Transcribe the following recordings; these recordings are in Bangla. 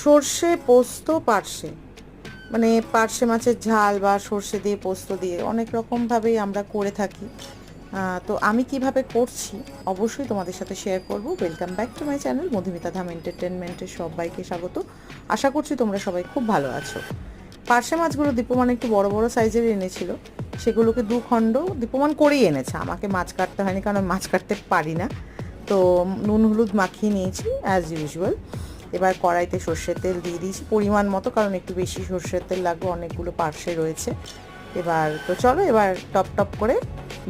সর্ষে পোস্ত, পার্শে। মানে পার্শে মাছের ঝাল বা সর্ষে দিয়ে পোস্ত দিয়ে অনেক রকমভাবেই আমরা করে থাকি। তো আমি কীভাবে করছি অবশ্যই তোমাদের সাথে শেয়ার করব। Welcome back to my channel Madhumita Dham এন্টারটেনমেন্টের সবাইকে স্বাগত। আশা করছি তোমরা সবাই খুব ভালো আছো। পার্শে মাছগুলো দীপমান একটু বড় বড় সাইজের এনেছিল। সেগুলোকে দু খণ্ড দীপমান করেই এনেছে। আমাকে মাছ কাটতে হয়নি, কারণ মাছ কাটতে পারি না। তো নুন, হলুদ মাখিয়ে নিয়েছি অ্যাজ ইউজুয়াল এবার কড়াইতে সর্ষের তেল দিয়ে দিয়েছি পরিমাণ মতো কারণ একটু বেশি সর্ষের তেল লাগবে অনেকগুলো পার্শ্বে রয়েছে। এবার তো চলো এবার টপ টপ করে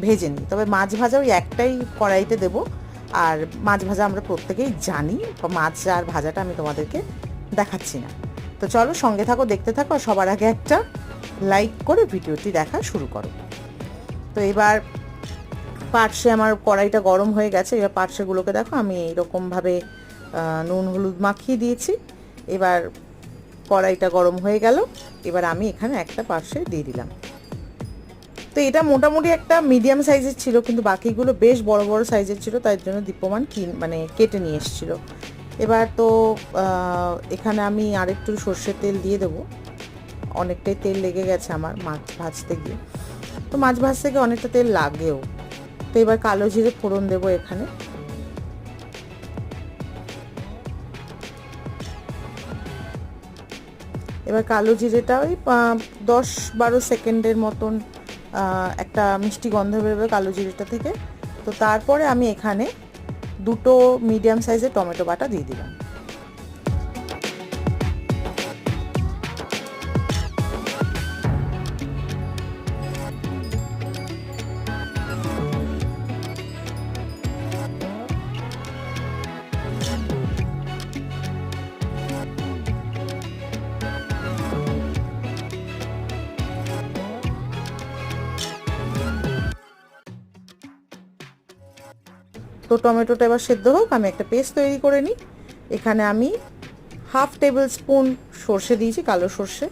ভেজে নিই। তবে মাছ ভাজা ওই একটাই কড়াইতে দেবো আর মাছ ভাজা আমরা প্রত্যেকেই জানি মাছ আর ভাজাটা আমি তোমাদেরকে দেখাচ্ছি না। তো চলো সঙ্গে থাকো দেখতে থাকো সবার আগে একটা লাইক করে ভিডিওটি দেখা শুরু করো। তো এবার পার্শ্বে আমার কড়াইটা গরম হয়ে গেছে এবার পার্শ্বেগুলোকে দেখো আমি এইরকমভাবে আহ, নুন হলুদ মাখিয়ে দিয়েছি। এবার কড়াইটা গরম হয়ে গেল। এবার আমি এখানে একটা পার্শ্বে দিয়ে দিলাম। তো এটা মোটামুটি একটা মিডিয়াম সাইজের ছিল, কিন্তু বাকিগুলো বেশ বড় বড় সাইজের ছিল, তাই জন্য দীপমান কিন মানে কেটে নিয়ে এসেছিল। এবার তো এখানে আমি আরেকটু সর্ষের তেল দিয়ে দেবো। অনেকটাই তেল লেগে গেছে আমার মাছ ভাজতে গিয়ে। তো মাছ ভাজতে গিয়ে অনেকটা তেল লাগেও। তো এবার কালো জিরে ফোড়ন দেবো এখানে। এবার কালো জিরেটা ওই দশ বারো সেকেন্ডের মতন একটা মিষ্টি গন্ধ বেরোবে কালো জিরেটা থেকে। তো তারপরে আমি এখানে দুটো মিডিয়াম সাইজের টমেটো বাটা দিয়ে দিলাম। তো টমেটোটা এবার সেদ্ধ হোক, আমি একটা পেস্ট তৈরি করে নিই। এখানে আমি হাফ টেবিল স্পুন সর্ষে দিয়েছি, কালো সর্ষে,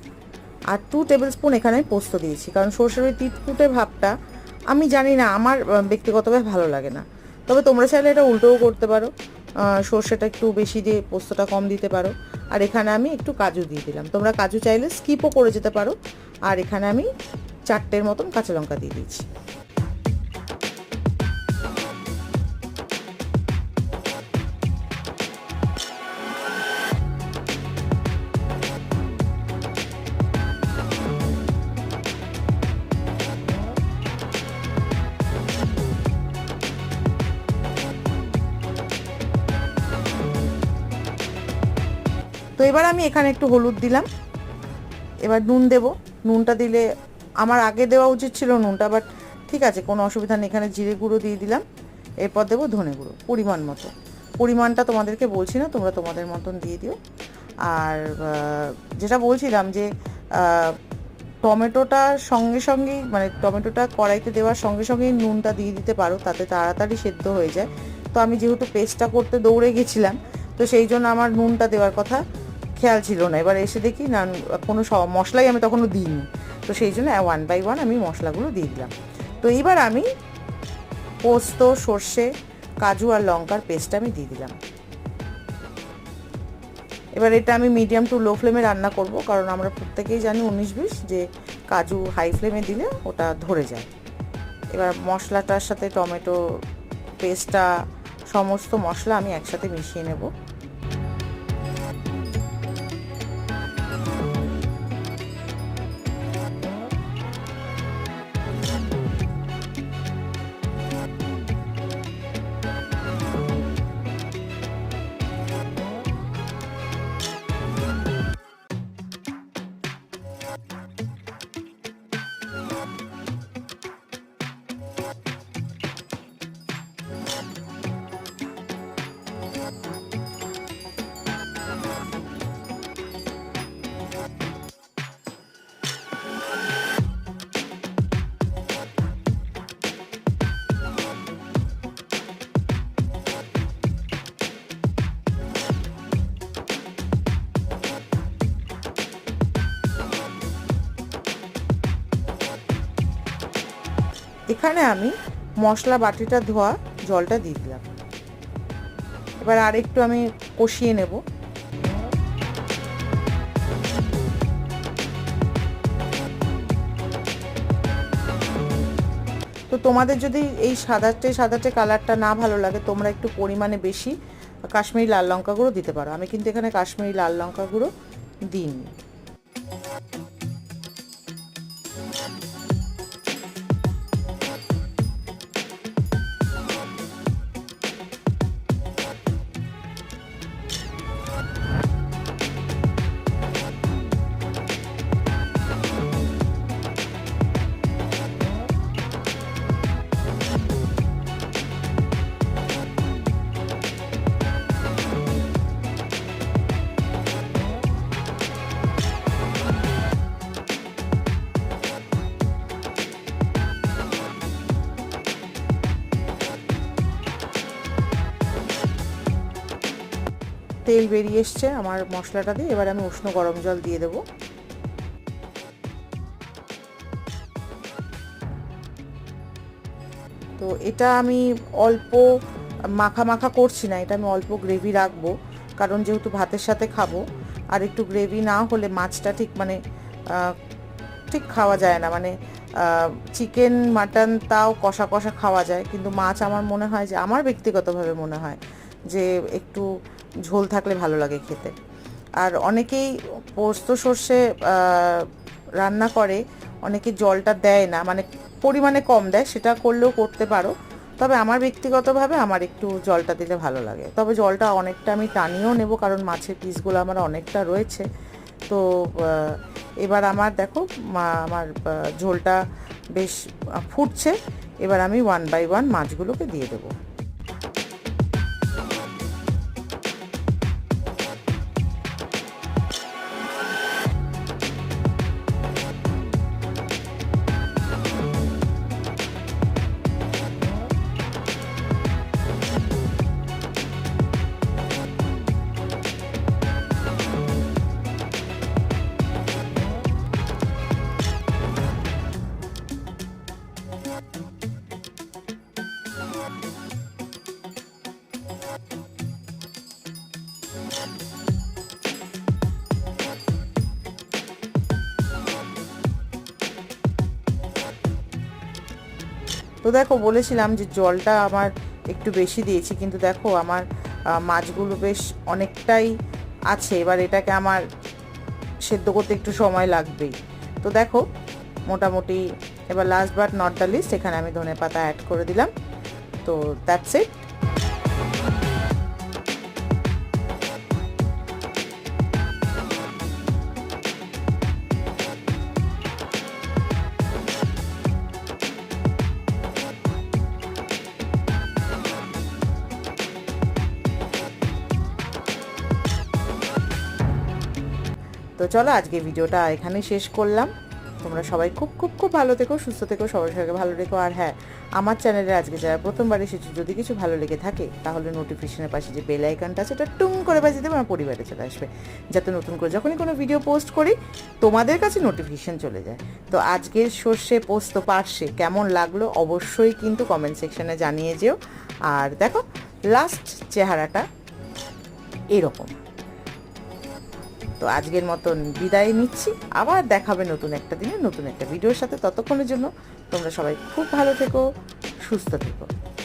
আর টু টেবিল স্পুন এখানে আমি পোস্ত দিয়েছি, কারণ সর্ষের ওই তিতকুটে ভাবটা আমি জানি না, আমার ব্যক্তিগতভাবে ভালো লাগে না। তবে তোমরা চাইলে এটা উল্টোও করতে পারো সর্ষেটা একটু বেশি দিয়ে পোস্তটা কম দিতে পারো। আর এখানে আমি একটু কাজু দিয়ে দিলাম, তোমরা কাজু চাইলে স্কিপও করে যেতে পারো। আর এখানে আমি চারটের মতন কাঁচা লঙ্কা দিয়ে দিয়েছি। তো এবার আমি এখানে একটু হলুদ দিলাম। এবার নুন দেব। নুনটা দিলে আমার আগে দেওয়া উচিত ছিল নুনটা বাট ঠিক আছে, কোনো অসুবিধা নেই। এখানে জিরে গুঁড়ো দিয়ে দিলাম। এরপর দেবো ধনে গুঁড়ো, পরিমাণ মতো। পরিমাণটা তোমাদেরকে বলছি না, তোমরা তোমাদের মতন দিয়ে দিও। আর যেটা বলছিলাম যে টমেটোটা সঙ্গে সঙ্গেই মানে টমেটোটা কড়াইতে দেওয়ার সঙ্গে সঙ্গেই নুনটা দিয়ে দিতে পারো, তাতে তাড়াতাড়ি সেদ্ধ হয়ে যায়। তো আমি যেহেতু পেস্টটা করতে দৌড়ে গেছিলাম, তো সেই জন্য আমার নুনটা দেওয়ার কথা। খেয়াল ছিল না। এবার এসে দেখি, না, কোনো মশলাই আমি তখনও দিইনি। তো সেই জন্য ওয়ান বাই ওয়ান আমি মশলাগুলো দিয়ে দিলাম। তো এইবার আমি পোস্ত, সর্ষে, কাজু আর লঙ্কার পেস্ট আমি দিয়ে দিলাম। এবার এটা আমি মিডিয়াম টু লো ফ্লেমে রান্না করব, কারণ আমরা প্রত্যেকেই জানি উনিশ বিশ যে কাজু হাই ফ্লেমে দিলে ওটা ধরে যায়। এবার মশলাটার সাথে টমেটো পেস্টটা সমস্ত মশলা আমি একসাথে মিশিয়ে নেব। এখানে আমি মশলা বাটিটা ধোয়া জলটা দিয়ে দিলাম। এবার আর একটু আমি কষিয়ে নেব। তো তোমাদের যদি এই সাদাটে সাদাটে কালারটা না ভালো লাগে, তোমরা একটু পরিমাণে বেশি কাশ্মীরি লাল লঙ্কা গুঁড়ো দিতে পারো। আমি কিন্তু এখানে কাশ্মীরি লাল লঙ্কা গুঁড়ো দিইনি। তেল বেরিয়ে এসছে, আমার মশলাটা দিয়ে এবার আমি উষ্ণ গরম জল দিয়ে দেবো। তো এটা আমি অল্প মাখা মাখা করছি না, এটা আমি অল্প গ্রেভি রাখব, কারণ যেহেতু ভাতের সাথে খাব, আর একটু গ্রেভি না হলে মাছটা ঠিক মানে ঠিক খাওয়া যায় না মানে চিকেন মাটন তাও কষা কষা খাওয়া যায়, কিন্তু মাছ আমার মনে হয় যে, আমার ব্যক্তিগতভাবে মনে হয় যে, একটু ঝোল থাকলে ভালো লাগে খেতে। আর অনেকেই পোস্ত সর্ষে রান্না করে, অনেকে জলটা দেয় না মানে পরিমাণে কম দেয়, সেটা করলেও করতে পারো। তবে আমার ব্যক্তিগতভাবে আমার একটু জলটা দিলে ভালো লাগে। তবে জলটা অনেকটা আমি টানিয়েও নেব, কারণ মাছের পিসগুলো আমার অনেকটা রয়েছে। তো এবার আমার দেখো আমার ঝোলটা বেশ ফুটছে। এবার আমি ওয়ান বাই ওয়ান মাছগুলোকে দিয়ে দেবো। তো দেখো, বলেছিলাম যে জলটা আমার একটু বেশি দিয়েছি, কিন্তু দেখো আমার মাছগুলো বেশ অনেকটাই আছে। এবার এটাকে আমার সেদ্ধ করতে একটু সময় লাগবেই। তো দেখো, মোটামুটি এবার last but not the least এখানে আমি ধনে পাতা অ্যাড করে দিলাম। তো দ্যাটস ইট তো চলো আজকে ভিডিওটা এখানেই শেষ করলাম। তোমরা সবাই খুব খুব খুব ভালো থেকো, সুস্থ থেকো, সবার সঙ্গে ভালো রেখো আর হ্যাঁ আমার চ্যানেলে আজকে যারা প্রথমবার এসেছে, যদি কিছু ভালো লেগে থাকে, তাহলে নোটিফিকেশনের পাশে যে বেল আইকনটা আছে ওটা টুং করে বাজিয়ে দেবে, আমার পরিবারে চলে আসবে। যাতে নতুন করে যখনই কোনো ভিডিও পোস্ট করি, তোমাদের কাছে নোটিফিকেশন চলে যায়। তো আজকের সর্ষে পোস্ত পার্শ্বে কেমন লাগল, অবশ্যই কিন্তু কমেন্ট সেকশনে জানিয়ে যেও। আর দেখো লাস্ট চেহারাটা এরকম। তো আজকের মতন বিদায় নিচ্ছি। আবার দেখাবে নতুন একটা দিনে, নতুন একটা ভিডিওর সাথে। ততক্ষণের জন্য তোমরা সবাই খুব ভালো থেকো, সুস্থ থেকো।